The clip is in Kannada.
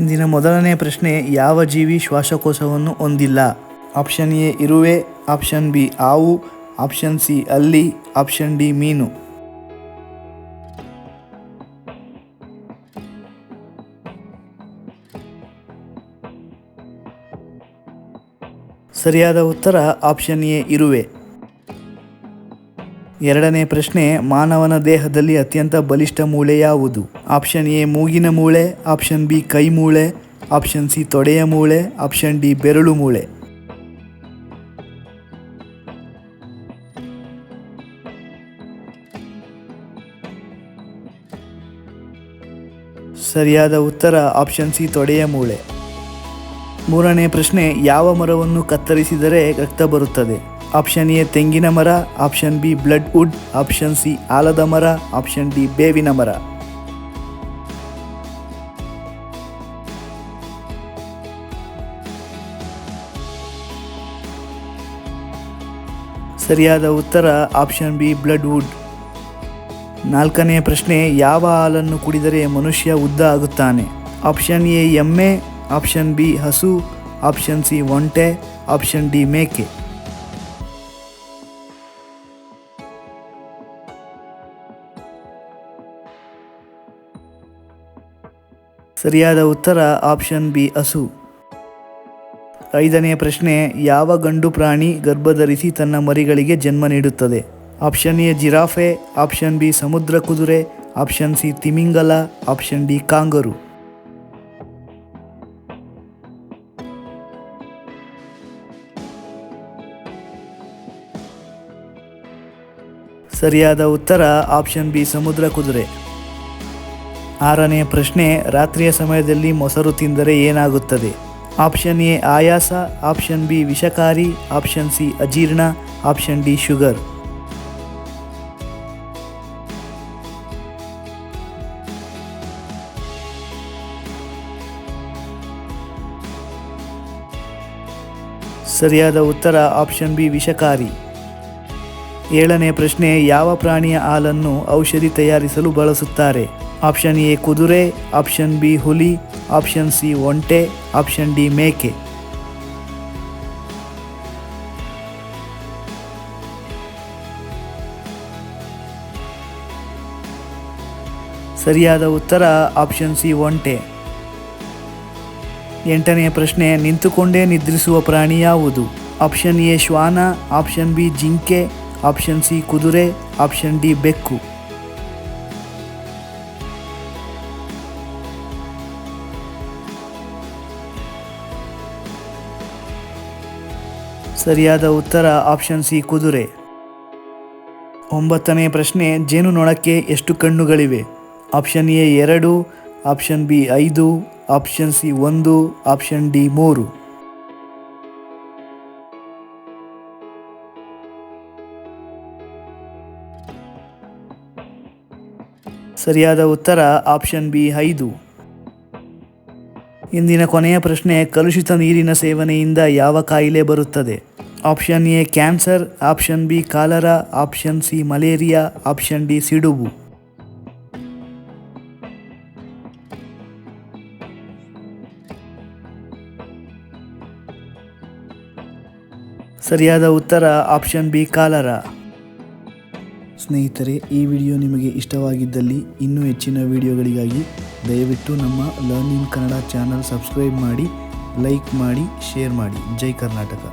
ಇಂದಿನ ಮೊದಲನೇ ಪ್ರಶ್ನೆ, ಯಾವ ಜೀವಿ ಶ್ವಾಸಕೋಶವನ್ನು ಹೊಂದಿಲ್ಲ? ಆಪ್ಷನ್ ಎ, ಇರುವೆ. ಆಪ್ಷನ್ ಬಿ, ಹಾವು. ಆಪ್ಷನ್ ಸಿ, ಅಲ್ಲಿ. ಆಪ್ಷನ್ ಡಿ, ಮೀನು. ಸರಿಯಾದ ಉತ್ತರ ಆಪ್ಷನ್ ಎ, ಇರುವೆ. ಎರಡನೇ ಪ್ರಶ್ನೆ, ಮಾನವನ ದೇಹದಲ್ಲಿ ಅತ್ಯಂತ ಬಲಿಷ್ಠ ಮೂಳೆ ಯಾವುದು? ಆಪ್ಷನ್ ಎ, ಮೂಗಿನ ಮೂಳೆ, ಆಪ್ಷನ್ ಬಿ, ಕೈ ಮೂಳೆ, ಆಪ್ಷನ್ ಸಿ, ತೊಡೆಯ ಮೂಳೆ, ಆಪ್ಷನ್ ಡಿ, ಬೆರಳು ಮೂಳೆ. ಸರಿಯಾದ ಉತ್ತರ, ಆಪ್ಷನ್ ಸಿ, ತೊಡೆಯ ಮೂಳೆ. ಮೂರನೇ ಪ್ರಶ್ನೆ, ಯಾವ ಮರವನ್ನು ಕತ್ತರಿಸಿದರೆ ರಕ್ತ ಬರುತ್ತದೆ? ಆಪ್ಷನ್ ಎ ತೆಂಗಿನ ಮರ, option B blood wood, option C ಆಲದ ಮರ, ಆಪ್ಷನ್ ಡಿ ಬೇವಿನ ಮರ. ಸರಿಯಾದ ಉತ್ತರ ಆಪ್ಷನ್ ಬಿ ಬ್ಲಡ್ ವುಡ್. ನಾಲ್ಕನೇ ಪ್ರಶ್ನೆ, ಯಾವ ಹಾಲನ್ನು ಕುಡಿದರೆ ಮನುಷ್ಯ ಉದ್ದ ಆಗುತ್ತಾನೆ? ಆಪ್ಷನ್ ಎ ಎಮ್ಮೆ, ಆಪ್ಷನ್ ಬಿ ಹಸು, ಆಪ್ಷನ್ ಸಿ ಒಂಟೆ, ಆಪ್ಷನ್ ಡಿ ಮೇಕೆ. ಸರಿಯಾದ ಉತ್ತರ ಆಪ್ಷನ್ ಬಿ ಹಸು. ಐದನೇ ಪ್ರಶ್ನೆ, ಯಾವ ಗಂಡು ಪ್ರಾಣಿ ಗರ್ಭಧರಿಸಿ ತನ್ನ ಮರಿಗಳಿಗೆ ಜನ್ಮ ನೀಡುತ್ತದೆ? Option A giraffe, option B ಸಮುದ್ರ ಕುದುರೆ, ಆಪ್ಷನ್ ಸಿ ತಿಮಿಂಗಲ, ಆಪ್ಷನ್ ಡಿ ಕಾಂಗರು. ಸರಿಯಾದ ಉತ್ತರ ಆಪ್ಷನ್ ಬಿ ಸಮುದ್ರ ಕುದುರೆ. ಆರನೇ ಪ್ರಶ್ನೆ, ರಾತ್ರಿಯ ಸಮಯದಲ್ಲಿ ಮೊಸರು ತಿಂದರೆ ಏನಾಗುತ್ತದೆ? ಆಪ್ಷನ್ ಎ, ಆಯಾಸ, ಆಪ್ಷನ್ ಬಿ, ವಿಷಕಾರಿ, ಆಪ್ಷನ್ ಸಿ, ಅಜೀರ್ಣ, ಆಪ್ಷನ್ ಡಿ, ಶುಗರ್. ಸರಿಯಾದ ಉತ್ತರ, ಆಪ್ಷನ್ ಬಿ, ವಿಷಕಾರಿ. ಏಳನೇ ಪ್ರಶ್ನೆ, ಯಾವ ಪ್ರಾಣಿಯ ಹಾಲನ್ನು ಔಷಧಿ ತಯಾರಿಸಲು ಬಳಸುತ್ತಾರೆ? ಆಪ್ಷನ್ ಎ ಕುದುರೆ, ಆಪ್ಷನ್ ಬಿ ಹುಲಿ, ಆಪ್ಷನ್ ಸಿ ಒಂಟೆ, ಆಪ್ಷನ್ ಡಿ ಮೇಕೆ. ಸರಿಯಾದ ಉತ್ತರ ಆಪ್ಷನ್ ಸಿ ಒಂಟೆ. ಎಂಟನೆಯ ಪ್ರಶ್ನೆ, ನಿಂತುಕೊಂಡೇ ನಿದ್ರಿಸುವ ಪ್ರಾಣಿ ಯಾವುದು? ಆಪ್ಷನ್ ಎ ಶ್ವಾನ, ಆಪ್ಷನ್ ಬಿ ಜಿಂಕೆ, ಆಪ್ಷನ್ ಸಿ ಕುದುರೆ, ಆಪ್ಷನ್ ಡಿ ಬೆಕ್ಕು. ಸರಿಯಾದ ಉತ್ತರ ಆಪ್ಷನ್ ಸಿ ಕುದುರೆ. ಒಂಬತ್ತನೇ ಪ್ರಶ್ನೆ ಜೇನುನೊಣಕ್ಕೆ ಎಷ್ಟು ಕಣ್ಣುಗಳಿವೆ? ಆಪ್ಷನ್ ಎ ಎರಡು ಆಪ್ಷನ್ ಬಿ ಐದು ಆಪ್ಷನ್ ಸಿ ಒಂದು ಆಪ್ಷನ್ ಡಿ ಮೂರು. ಸರಿಯಾದ ಉತ್ತರ ಆಪ್ಷನ್ ಬಿ ಐದು. ಇಂದಿನ ಕೊನೆಯ ಪ್ರಶ್ನೆ, ಕಲುಷಿತ ನೀರಿನ ಸೇವನೆಯಿಂದ ಯಾವ ಕಾಯಿಲೆ ಬರುತ್ತದೆ? Option A, cancer, option B, cholera, option C, malaria, option D, ಸಿಡುಬು. ಸರಿಯಾದ ಉತ್ತರ, ಆಪ್ಷನ್ ಬಿ, ಕಾಲರ. ಸ್ನೇಹಿತರೆ, ಈ ವಿಡಿಯೋ ನಿಮಗೆ ಇಷ್ಟವಾಗಿದ್ದಲ್ಲಿ ಇನ್ನೂ ಹೆಚ್ಚಿನ ವಿಡಿಯೋಗಳಿಗಾಗಿ ದಯವಿಟ್ಟು ನಮ್ಮ learn in Kannada channel subscribe ಮಾಡಿ ಲೈಕ್ ಮಾಡಿ ಶೇರ್ ಮಾಡಿ. ಜೈ ಕರ್ನಾಟಕ.